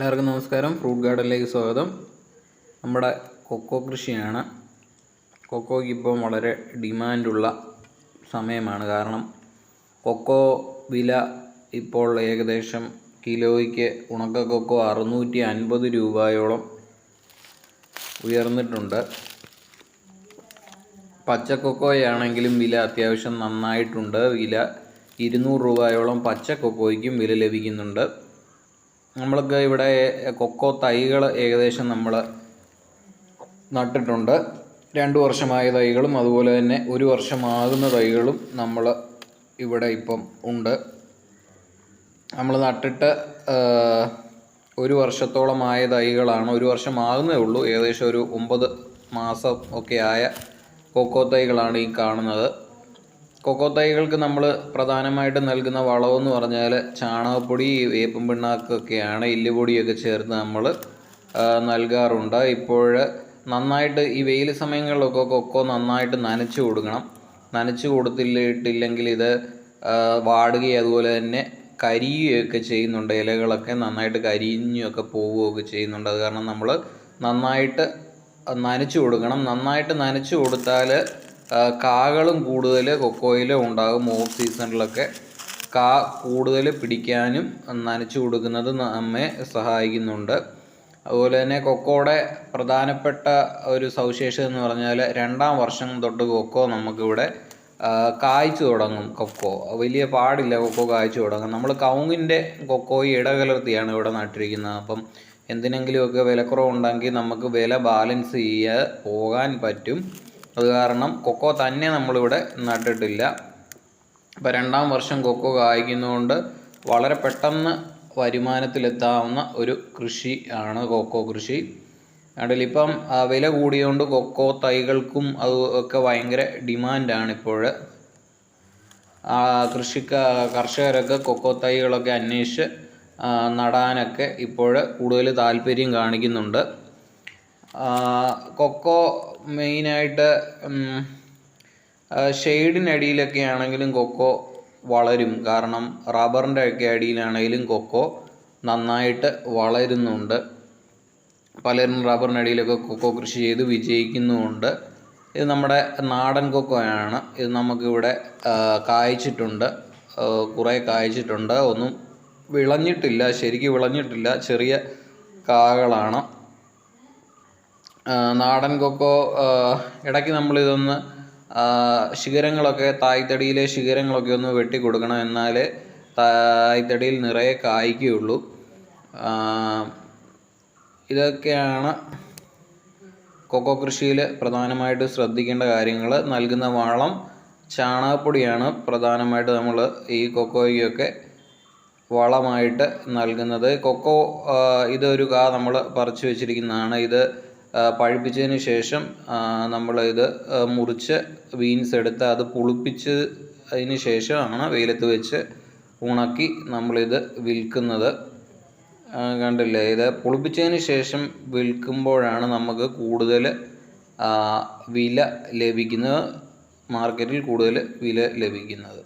എല്ലാവർക്കും നമസ്കാരം. ഫ്രൂട്ട് ഗാർഡനിലേക്ക് സ്വാഗതം. നമ്മുടെ കൊക്കോ കൃഷിയാണ്. കൊക്കോയ്ക്ക് ഇപ്പം വളരെ ഡിമാൻഡുള്ള സമയമാണ്. കാരണം കൊക്കോ വില ഇപ്പോൾ ഏകദേശം കിലോയ്ക്ക് ഉണക്ക കൊക്കോ അറുന്നൂറ്റി അൻപത് രൂപയോളം ഉയർന്നിട്ടുണ്ട്. പച്ച കൊക്കോയാണെങ്കിലും വില അത്യാവശ്യം നന്നായിട്ടുണ്ട്. വില ഇരുന്നൂറ് രൂപയോളം പച്ച കൊക്കോയ്ക്കും വില ലഭിക്കുന്നുണ്ട്. നമ്മൾക്ക് ഇവിടെ കൊക്കോ തൈകൾ ഏകദേശം നമ്മൾ നട്ടിട്ടുണ്ട്. രണ്ട് വർഷമായ തൈകളും അതുപോലെ തന്നെ ഒരു വർഷമാകുന്ന തൈകളും നമ്മൾ ഇവിടെ ഇപ്പം ഉണ്ട്. നമ്മൾ നട്ടിട്ട് ഒരു വർഷത്തോളമായ തൈകളാണ്. ഒരു വർഷമാകുന്നേ ഉള്ളൂ. ഏകദേശം ഒരു ഒമ്പത് മാസം ഒക്കെ ആയ കൊക്കോ തൈകളാണ് ഈ കാണുന്നത്. കൊക്കോ തൈകൾക്ക് നമ്മൾ പ്രധാനമായിട്ട് നൽകുന്ന വളമെന്ന് പറഞ്ഞാൽ ചാണകപ്പൊടി വേപ്പും പിണ്ണാക്കൊക്കെയാണ് എല്ലുപൊടിയൊക്കെ ചേർത്ത് നമ്മൾ നൽകാറുണ്ട്. ഇപ്പോൾ നന്നായിട്ട് ഈ വെയിൽ സമയങ്ങളിലൊക്കെ കൊക്കോ നന്നായിട്ട് നനച്ചു കൊടുക്കണം. നനച്ചു കൊടുത്തിട്ടില്ലെങ്കിൽ ഇത് വാടുകയും അതുപോലെ തന്നെ കരിയുകയൊക്കെ ചെയ്യുന്നുണ്ട്. ഇലകളൊക്കെ നന്നായിട്ട് കരിഞ്ഞൊക്കെ പോവുകയൊക്കെ ചെയ്യുന്നുണ്ട്. അത് കാരണം നമ്മൾ നന്നായിട്ട് നനച്ചു കൊടുക്കണം. നന്നായിട്ട് നനച്ചു കൊടുത്താൽ കാകളും കൂടുതൽ കൊക്കോയിലും ഉണ്ടാകും ഓഫ് സീസണിലൊക്കെ. കാ കൂടുതൽ പിടിക്കാനും നനച്ചു കൊടുക്കുന്നത് നമ്മെ സഹായിക്കുന്നുണ്ട്. അതുപോലെ തന്നെ കൊക്കോയുടെ പ്രധാനപ്പെട്ട ഒരു സവിശേഷത എന്ന് പറഞ്ഞാൽ രണ്ടാം വർഷം തൊട്ട് കൊക്കോ നമുക്കിവിടെ കായ്ച്ചു തുടങ്ങും കൊക്കോ. വലിയ പാടില്ല കൊക്കോ കായ്ച്ചു തുടങ്ങും നമ്മൾ കവുങ്ങിന്റെ കൊക്കോയി ഇടകലർത്തിയാണ് ഇവിടെ നട്ടിരിക്കുന്നത്. അപ്പം എന്തിനെങ്കിലുമൊക്കെ വിലക്കുറവുണ്ടെങ്കിൽ നമുക്ക് വില ബാലൻസ് ചെയ്യാൻ പോകാൻ പറ്റും. അത് കാരണം കൊക്കോ തന്നെ നമ്മളിവിടെ നട്ടിട്ടില്ല. ഇപ്പോൾ രണ്ടാം വർഷം കൊക്കോ കായ്ക്കുന്നതുകൊണ്ട് വളരെ പെട്ടെന്ന് വരുമാനത്തിലെത്താവുന്ന ഒരു കൃഷി ആണ് കൊക്കോ കൃഷി. അതിൽ ഇപ്പം വില കൂടിയതുകൊണ്ട് കൊക്കോ തൈകൾക്കും അത് ഒക്കെ ഭയങ്കര ഡിമാൻഡാണ് ഇപ്പോൾ. കൃഷിക്ക കർഷകരൊക്കെ കൊക്കോ തൈകളൊക്കെ അന്വേഷിച്ച് നടാനൊക്കെ ഇപ്പോൾ കൂടുതൽ താല്പര്യം കാണിക്കുന്നുണ്ട്. കൊക്കോ മെയിനായിട്ട് ഷെയ്ഡിനടിയിലൊക്കെ ആണെങ്കിലും കൊക്കോ വളരും. കാരണം റബ്ബറിന്റെ ഒക്കെ അടിയിലാണെങ്കിലും കൊക്കോ നന്നായിട്ട് വളരുന്നുണ്ട്. പലരും റബ്ബറിനടിയിലൊക്കെ കൊക്കോ കൃഷി ചെയ്ത് വിജയിക്കുന്നുമുണ്ട്. ഇത് നമ്മുടെ നാടൻ കൊക്കോയാണ്. ഇത് നമുക്കിവിടെ കായ്ച്ചിട്ടുണ്ട്. കുറേ കായ്ച്ചിട്ടുണ്ട്. ഒന്നും വിളഞ്ഞിട്ടില്ല ശരിക്കും വിളഞ്ഞിട്ടില്ല. ചെറിയ കാകളാണ്. നാടൻ കൊക്കോ ഇടയ്ക്ക് നമ്മളിതൊന്ന് ശിഖരങ്ങളൊക്കെ തായ്തടിയിലെ ശിഖരങ്ങളൊക്കെ ഒന്ന് വെട്ടി കൊടുക്കണം എന്നാലേ തായ്തടിയിൽ നിറയെ കായ്ക്കുകയുള്ളൂ. ഇതൊക്കെയാണ് കൊക്കോ കൃഷിയിൽ പ്രധാനമായിട്ട് ശ്രദ്ധിക്കേണ്ട കാര്യങ്ങൾ നൽകുന്ന വളം ചാണകപ്പൊടിയാണ് പ്രധാനമായിട്ട് നമ്മൾ ഈ കൊക്കോയ്ക്കൊക്കെ വളമായിട്ട് നൽകുന്നത്. കൊക്കോ ഇതൊരു കാ നമ്മൾ പറിച്ചു വെച്ചിരിക്കുന്നതാണ്. ഇത് പഴുപ്പിച്ചതിന് ശേഷം നമ്മൾ ഇത് മുറിച്ച് ബീൻസ് എടുത്ത് അത് പുളിപ്പിച്ച് അതിന് ശേഷമാണ് വെയിലത്ത് വെച്ച് ഉണക്കി നമ്മളിത് വിൽക്കുന്നത്. കണ്ടില്ലേ? ഇത് പുളിപ്പിച്ചതിന് ശേഷം വിൽക്കുമ്പോഴാണ് നമുക്ക് കൂടുതൽ വില ലഭിക്കുന്നത് മാർക്കറ്റിൽ കൂടുതൽ വില ലഭിക്കുന്നത്.